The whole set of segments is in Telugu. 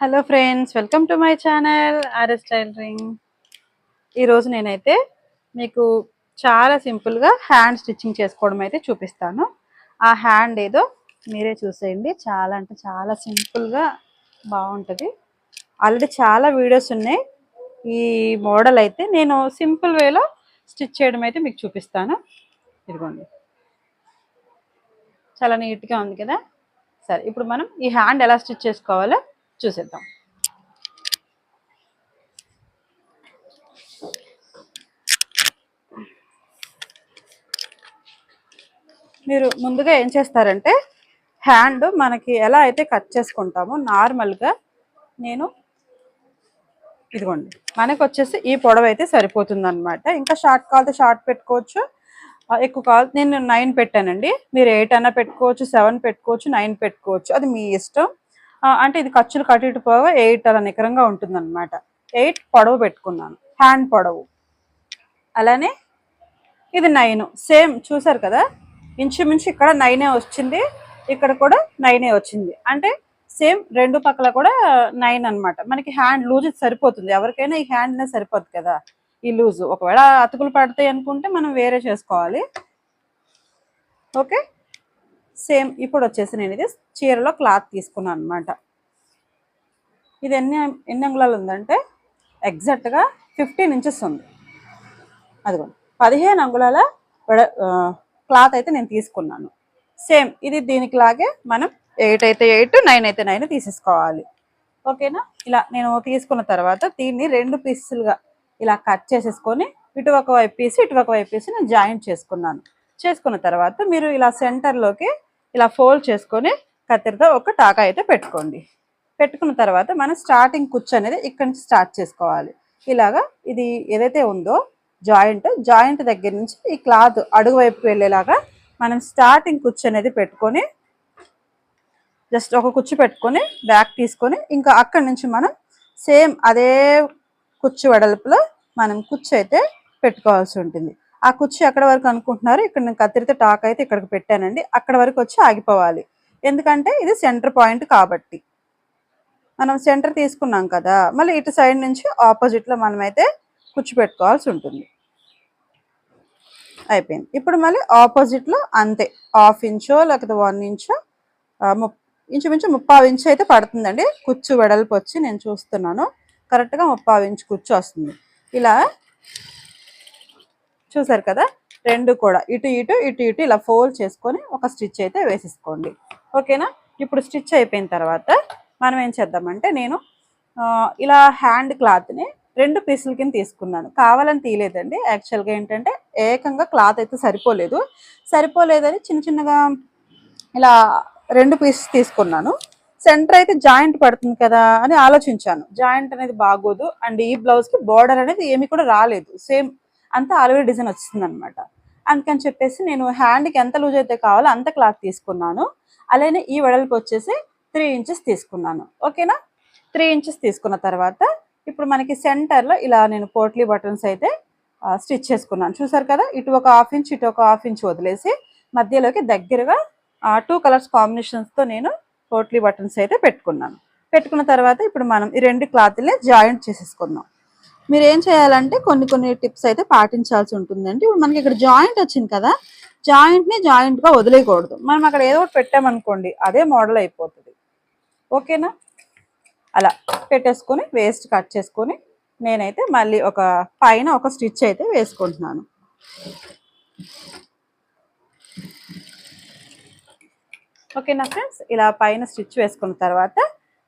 Hello friends welcome to my channel RS tailoring ఈరోజు నేనైతే మీకు చాలా సింపుల్గా హ్యాండ్ స్టిచ్చింగ్ చేసుకోవడం అయితే చూపిస్తాను. ఆ హ్యాండ్ ఏదో మీరే చూసేయండి. చాలా అంటే చాలా సింపుల్గా బాగుంటుంది. ఆల్రెడీ చాలా వీడియోస్ ఉన్నాయి. ఈ మోడల్ అయితే నేను సింపుల్ వేలో స్టిచ్ చేయడం అయితే మీకు చూపిస్తాను. ఇదిగోండి. చాలా నీట్గా ఉంది కదా? సరే ఇప్పుడు మనం ఈ హ్యాండ్ ఎలా స్టిచ్ చేసుకోవాలో చూసేద్దాం. మీరు ముందుగా ఏం చేస్తారంటే హ్యాండ్ మనకి ఎలా అయితే కట్ చేసుకుంటామో నార్మల్గా నేను ఇదిగోండి మనకు వచ్చేసి ఈ పొడవు అయితే సరిపోతుంది అనమాట ఇంకా షార్ట్ కాల్తే షార్ట్ పెట్టుకోవచ్చు. ఎక్కువ కాల్ నేను నైన్ పెట్టానండి. మీరు ఎయిట్ అన్నా పెట్టుకోవచ్చు సెవెన్ పెట్టుకోవచ్చు నైన్ పెట్టుకోవచ్చు. అది మీ ఇష్టం. అంటే ఇది ఖర్చులు కట్టి పోగా ఎయిట్ అలా నికరంగా ఉంటుంది అనమాట ఎయిట్ పొడవు పెట్టుకున్నాను. హ్యాండ్ పొడవు. అలానే ఇది నైన్. సేమ్ చూసారు కదా? ఇంచుమించు ఇక్కడ నైనే వచ్చింది. ఇక్కడ కూడా నైనే వచ్చింది. అంటే సేమ్ రెండు పక్కల కూడా నైన్ అన్నమాట. మనకి హ్యాండ్ లూజ్ సరిపోతుంది. ఎవరికైనా ఈ హ్యాండ్నే సరిపోతుంది కదా? ఈ లూజు. ఒకవేళ అతుకులు పడతాయి అనుకుంటే మనం వేరే చేసుకోవాలి. ఓకే? సేమ్ ఇప్పుడు వచ్చేసి నేను ఇది చీరలో క్లాత్ తీసుకున్నాను అనమాట ఇది ఎన్ని ఎన్ని అంగుళాలు ఉందంటే ఎగ్జాక్ట్గా ఫిఫ్టీన్ ఇంచెస్ ఉంది. అదిగోండి. పదిహేను అంగుళాల క్లాత్ అయితే నేను తీసుకున్నాను. సేమ్ ఇది దీనికి లాగే మనం ఎయిట్ అయితే ఎయిట్ నైన్ అయితే నైన్ తీసేసుకోవాలి. ఓకేనా? ఇలా నేను తీసుకున్న తర్వాత దీన్ని రెండు పీసులుగా ఇలా కట్ చేసేసుకొని ఇటు ఒక వైపు పీసు ఇటు ఒక వైపు పీసు నేను జాయింట్ చేసుకున్నాను. చేసుకున్న తర్వాత మీరు ఇలా సెంటర్లోకి ఇలా ఫోల్డ్ చేసుకొని కత్తిరితో ఒక టాకా అయితే పెట్టుకోండి. పెట్టుకున్న తర్వాత మనం స్టార్టింగ్ కుచ్చు అనేది ఇక్కడ నుంచి స్టార్ట్ చేసుకోవాలి. ఇలాగా ఇది ఏదైతే ఉందో జాయింట్ జాయింట్ దగ్గర నుంచి ఈ క్లాత్ అడుగు వైపు వెళ్ళేలాగా మనం స్టార్టింగ్ కుచ్చు అనేది పెట్టుకొని జస్ట్ ఒక కుచ్చు పెట్టుకొని బ్యాక్ తీసుకొని ఇంకా అక్కడి నుంచి మనం సేమ్ అదే కుచ్చు వెడల్పులో మనం కుచ్చు అయితే పెట్టుకోవాల్సి ఉంటుంది. ఆ కుర్చీ ఎక్కడ వరకు అనుకుంటున్నారు. ఇక్కడ నేను కత్తిరితే టాక్ అయితే ఇక్కడికి పెట్టానండి. అక్కడ వరకు వచ్చి ఆగిపోవాలి. ఎందుకంటే ఇది సెంటర్ పాయింట్ కాబట్టి. మనం సెంటర్ తీసుకున్నాం కదా మళ్ళీ ఇటు సైడ్ నుంచి ఆపోజిట్లో మనమైతే కుచ్చు పెట్టుకోవాల్సి ఉంటుంది. అయిపోయింది. ఇప్పుడు మళ్ళీ ఆపోజిట్లో అంతే. హాఫ్ ఇంచో లేకపోతే వన్ ఇంచో ఇంచుమించు ముప్పావు ఇంచు అయితే పడుతుందండి. కుచ్చు వెడల్పు వచ్చి నేను చూస్తున్నాను. కరెక్ట్గా ముప్పావు ఇంచు కుచ్చు వస్తుంది. ఇలా చూసారు కదా? రెండు కూడా. ఇటు ఇటు ఇటు ఇటు ఇలా ఫోల్డ్ చేసుకొని ఒక స్టిచ్ అయితే వేసేసుకోండి. ఓకేనా? ఇప్పుడు స్టిచ్ అయిపోయిన తర్వాత మనం ఏం చేద్దామంటే నేను ఇలా హ్యాండ్ క్లాత్ని రెండు పీసుల కింద తీసుకున్నాను. కావాలని తీయలేదండి. యాక్చువల్గా ఏంటంటే ఏకంగా క్లాత్ అయితే సరిపోలేదు. సరిపోలేదని చిన్న చిన్నగా ఇలా రెండు పీసెస్ తీసుకున్నాను. సెంటర్ అయితే జాయింట్ పడుతుంది కదా అని ఆలోచించాను. జాయింట్ అనేది బాగోదు. అండ్ ఈ బ్లౌజ్కి బోర్డర్ అనేది ఏమి కూడా రాలేదు. సేమ్ అంతా ఆల్రెడీ డిజైన్ వచ్చింది అనమాట అందుకని చెప్పేసి నేను హ్యాండ్కి ఎంత లూజ్ అయితే కావాలో అంత క్లాత్ తీసుకున్నాను. అలానే ఈ వెడల్పు వచ్చేసి త్రీ ఇంచెస్ తీసుకున్నాను. ఓకేనా? త్రీ ఇంచెస్ తీసుకున్న తర్వాత ఇప్పుడు మనకి సెంటర్లో ఇలా నేను పోట్లీ బటన్స్ అయితే స్టిచ్ చేసుకున్నాను. చూసారు కదా? ఇటు ఒక హాఫ్ ఇంచ్ ఇటు ఒక హాఫ్ ఇంచ్ వదిలేసి మధ్యలోకి దగ్గరగా టూ కలర్స్ కాంబినేషన్స్తో నేను పోట్లీ బటన్స్ అయితే పెట్టుకున్నాను. పెట్టుకున్న తర్వాత ఇప్పుడు మనం ఈ రెండు క్లాత్లే జాయింట్ చేసేసుకుందాం. మీరు ఏం చేయాలంటే కొన్ని కొన్ని టిప్స్ అయితే పాటించాల్సి ఉంటుందండి. ఇప్పుడు మనకి ఇక్కడ జాయింట్ వచ్చింది కదా జాయింట్ని జాయింట్గా వదిలేయకూడదు. మనం అక్కడ ఏదో ఒకటి పెట్టామనుకోండి అదే మోడల్ అయిపోతుంది. ఓకేనా? అలా పెట్టేసుకొని వేస్ట్ కట్ చేసుకొని నేనైతే మళ్ళీ ఒక పైన ఒక స్టిచ్ అయితే వేసుకుంటున్నాను. ఓకేనా ఫ్రెండ్స్? ఇలా పైన స్టిచ్ వేసుకున్న తర్వాత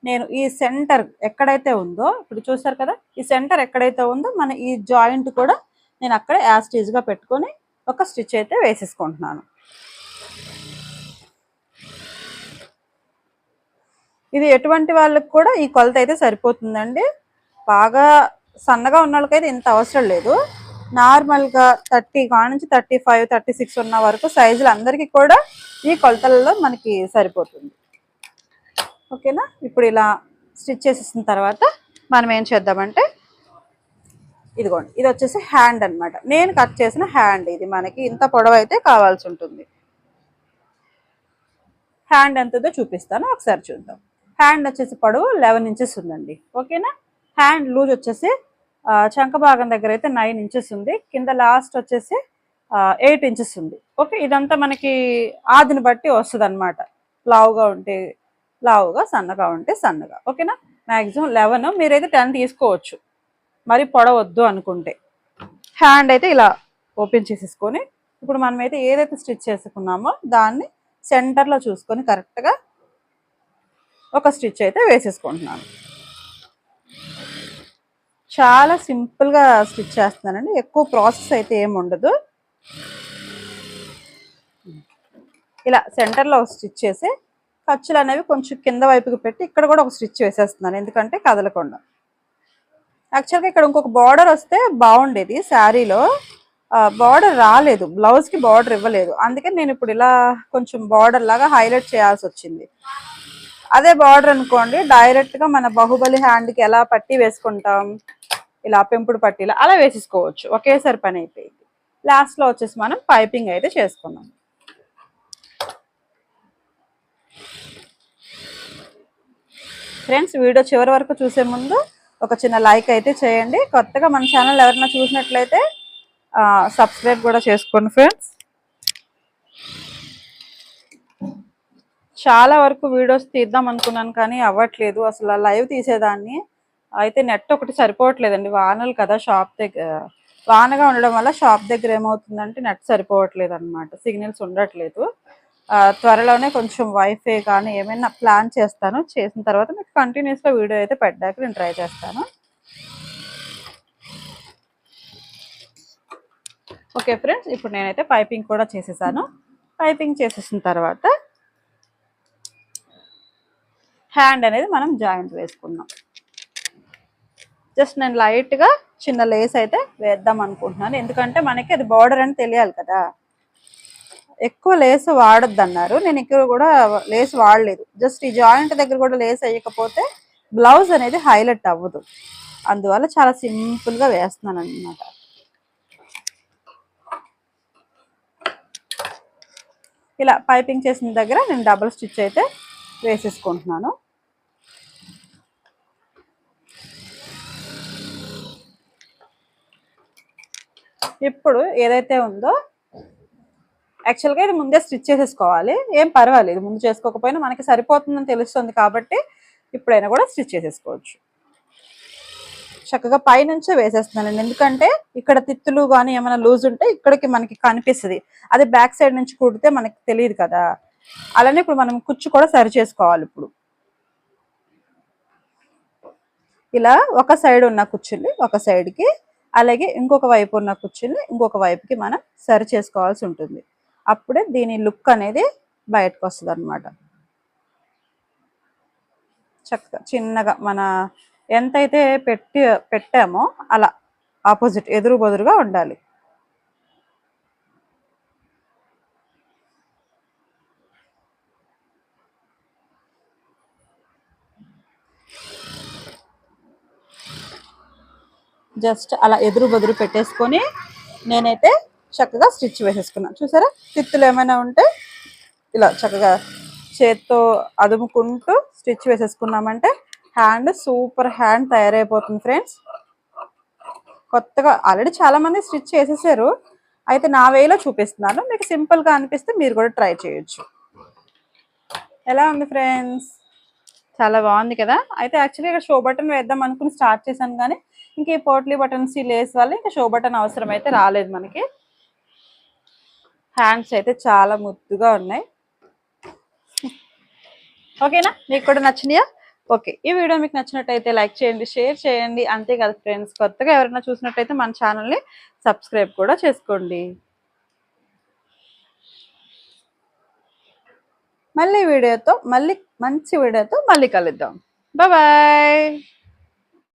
నేను ఈ సెంటర్ ఎక్కడైతే ఉందో ఇప్పుడు చూసారు కదా ఈ సెంటర్ ఎక్కడైతే ఉందో మన ఈ జాయింట్ కూడా నేను అక్కడ యాస్టీజ్గా పెట్టుకొని ఒక స్టిచ్ అయితే వేసేసుకుంటున్నాను. ఇది ఎటువంటి వాళ్ళకి కూడా ఈ కొలత అయితే సరిపోతుందండి. బాగా సన్నగా ఉన్న వాళ్ళకైతే ఇంత అవసరం లేదు. నార్మల్గా థర్టీ నుంచి థర్టీ ఫైవ్ థర్టీ సిక్స్ ఉన్న వరకు సైజులు అందరికీ కూడా ఈ కొలతలలో మనకి సరిపోతుంది. ఓకేనా? ఇప్పుడు ఇలా స్టిచ్ చేసేసిన తర్వాత మనం ఏం చేద్దామంటే ఇదిగోండి ఇది వచ్చేసి హ్యాండ్ అన్నమాట. నేను కట్ చేసిన హ్యాండ్ ఇది మనకి ఇంత పొడవు అయితే కావాల్సి ఉంటుంది. హ్యాండ్ ఎంతదో చూపిస్తాను ఒకసారి చూద్దాం. హ్యాండ్ వచ్చేసి పొడవు లెవెన్ ఇంచెస్ ఉందండి. ఓకేనా? హ్యాండ్ లూజ్ వచ్చేసి చంక భాగం దగ్గర అయితే నైన్ ఇంచెస్ ఉంది. కింద లాస్ట్ వచ్చేసి ఎయిట్ ఇంచెస్ ఉంది. ఓకే ఇదంతా మనకి ఆదిని బట్టి వస్తుంది అనమాట లావుగా ఉంటే లావుగా సన్నగా ఉంటే సన్నగా. ఓకేనా? మ్యాక్సిమం లెవెన్ మీరైతే టెన్ తీసుకోవచ్చు. మరి పొడవద్దు అనుకుంటే. హ్యాండ్ అయితే ఇలా ఓపెన్ చేసేసుకొని ఇప్పుడు మనమైతే ఏదైతే స్టిచ్ చేసుకున్నామో దాన్ని సెంటర్లో చూసుకొని కరెక్ట్గా ఒక స్టిచ్ అయితే వేసేసుకుంటున్నాను. చాలా సింపుల్గా స్టిచ్ చేస్తున్నానండి. ఎక్కువ ప్రాసెస్ అయితే ఏమి ఉండదు. ఇలా సెంటర్లో ఒక స్టిచ్ చేసి ఖర్చులు అనేవి కొంచెం కింద వైపుకి పెట్టి ఇక్కడ కూడా ఒక స్టిచ్ వేసేస్తున్నాను ఎందుకంటే కదలకుండా. యాక్చువల్గా ఇక్కడ ఇంకొక బార్డర్ వస్తే బాగుండేది శారీలో. బార్డర్ రాలేదు బ్లౌజ్కి బార్డర్ ఇవ్వలేదు. అందుకని నేను ఇప్పుడు ఇలా కొంచెం బార్డర్ లాగా హైలైట్ చేయాల్సి వచ్చింది. అదే బార్డర్ అనుకోండి డైరెక్ట్గా మన బాహుబలి హ్యాండ్కి ఎలా పట్టి వేసుకుంటాం ఇలా పెంపుడు పట్టీలా అలా వేసేసుకోవచ్చు. ఒకేసారి పని అయిపోయింది. లాస్ట్లో వచ్చేసి మనం పైపింగ్ అయితే చేసుకున్నాం. ఫ్రెండ్స్ వీడియో చివరి వరకు చూసే ముందు ఒక చిన్న లైక్ అయితే చేయండి. కొత్తగా మన ఛానల్ ఎవరైనా చూసినట్లయితే సబ్స్క్రైబ్ కూడా చేసుకోండి ఫ్రెండ్స్ చాలా వరకు వీడియోస్ తీద్దాం అనుకున్నాను కానీ అవ్వట్లేదు. అసలు లైవ్ తీసేదాన్ని అయితే నెట్ ఒకటి సరిపోవట్లేదండి. వానలు కదా షాప్ దగ్గర వానగా ఉండడం వల్ల షాప్ దగ్గర ఏమవుతుందంటే నెట్ సరిపోవట్లేదు అనమాట సిగ్నల్స్ ఉండట్లేదు. త్వరలోనే కొంచెం వైఫై కానీ ఏమైనా ప్లాన్ చేస్తాను. చేసిన తర్వాత మీకు కంటిన్యూస్గా వీడియో అయితే పెట్టడానికి నేను ట్రై చేస్తాను. ఓకే ఫ్రెండ్స్ ఇప్పుడు నేనైతే పైపింగ్ కూడా చేసేసాను. పైపింగ్ చేసేసిన తర్వాత హ్యాండ్ అనేది మనం జాయింట్ వేసుకుందాం. జస్ట్ నేను లైట్గా చిన్న లేస్ అయితే వేద్దాం అనుకుంటున్నాను. ఎందుకంటే మనకి అది బార్డర్ అని తెలియాలి కదా. ఎక్కువ లేస్ వాడొద్దు అన్నారు నేను ఇక్కడ కూడా లేస్ వాడలేదు. జస్ట్ ఈ జాయింట్ దగ్గర కూడా లేస్ వేయకపోతే బ్లౌజ్ అనేది హైలైట్ అవ్వదు. అందువల్ల చాలా సింపుల్గా వేస్తున్నాను అనమాట ఇలా పైపింగ్ చేసిన దగ్గర నేను డబుల్ స్టిచ్ అయితే వేసేసుకుంటున్నాను. ఇప్పుడు ఏదైతే ఉందో యాక్చువల్గా ఇది ముందే స్టిచ్ చేసేసుకోవాలి. ఏం పర్వాలేదు. ముందు చేసుకోకపోయినా మనకి సరిపోతుందని తెలుస్తుంది కాబట్టి ఇప్పుడైనా కూడా స్టిచ్ చేసేసుకోవచ్చు. చక్కగా పైనుంచే వేసేస్తున్నానండి. ఎందుకంటే ఇక్కడ తిత్తులు కానీ ఏమైనా లూజ్ ఉంటే ఇక్కడికి మనకి కనిపిస్తుంది. అది బ్యాక్ సైడ్ నుంచి కుడితే మనకి తెలియదు కదా. అలానే ఇప్పుడు మనం కుచ్చు కూడా సరి చేసుకోవాలి ఇప్పుడు. ఇలా ఒక సైడ్ ఉన్న కుచ్చుల్ని ఒక సైడ్కి అలాగే ఇంకొక వైపు ఉన్న కుచ్చుల్ని ఇంకొక వైపుకి మనం సరి చేసుకోవాల్సి ఉంటుంది. అప్పుడే దీని లుక్ అనేది బయటకు వస్తుంది అనమాట చక్కగా చిన్నగా మన ఎంతైతే పెట్టి పెట్టామో అలా ఆపోజిట్ ఎదురు బదురుగా ఉండాలి. జస్ట్ అలా ఎదురు బదురు పెట్టేసుకొని నేనైతే చక్కగా స్టిచ్ వేసేసుకున్నాను. చూసారా? తిత్తులు ఏమైనా ఉంటే ఇలా చక్కగా చేత్తో అదుముకుంటూ స్టిచ్ వేసేసుకున్నామంటే హ్యాండ్ సూపర్ హ్యాండ్ తయారైపోతుంది ఫ్రెండ్స్. కొత్తగా ఆల్రెడీ చాలా మంది స్టిచ్ చేసేసారు. అయితే నా వేలో చూపిస్తున్నాను. మీకు సింపుల్గా అనిపిస్తే మీరు కూడా ట్రై చేయొచ్చు. ఎలా ఉంది ఫ్రెండ్స్? చాలా బాగుంది కదా? అయితే యాక్చువల్లీ ఇక్కడ షో బటన్ వేద్దాం అనుకుని స్టార్ట్ చేశాను కానీ ఇంక ఈ పోట్లీ బటన్స్ ఈ లేస్ వల్ల ఇంకా షో బటన్ అవసరం అయితే రాలేదు మనకి. హ్యాండ్స్ అయితే చాలా ముద్దుగా ఉన్నాయి. ఓకేనా? మీకు కూడా నచ్చినాయా? ఓకే. ఈ వీడియో మీకు నచ్చినట్టయితే లైక్ చేయండి షేర్ చేయండి. అంతే ఫ్రెండ్స్ కొత్తగా ఎవరైనా చూసినట్టయితే మన ఛానల్ని సబ్స్క్రైబ్ కూడా చేసుకోండి. మళ్ళీ వీడియోతో మళ్ళీ మంచి వీడియోతో మళ్ళీ కలుద్దాం. బాయ్.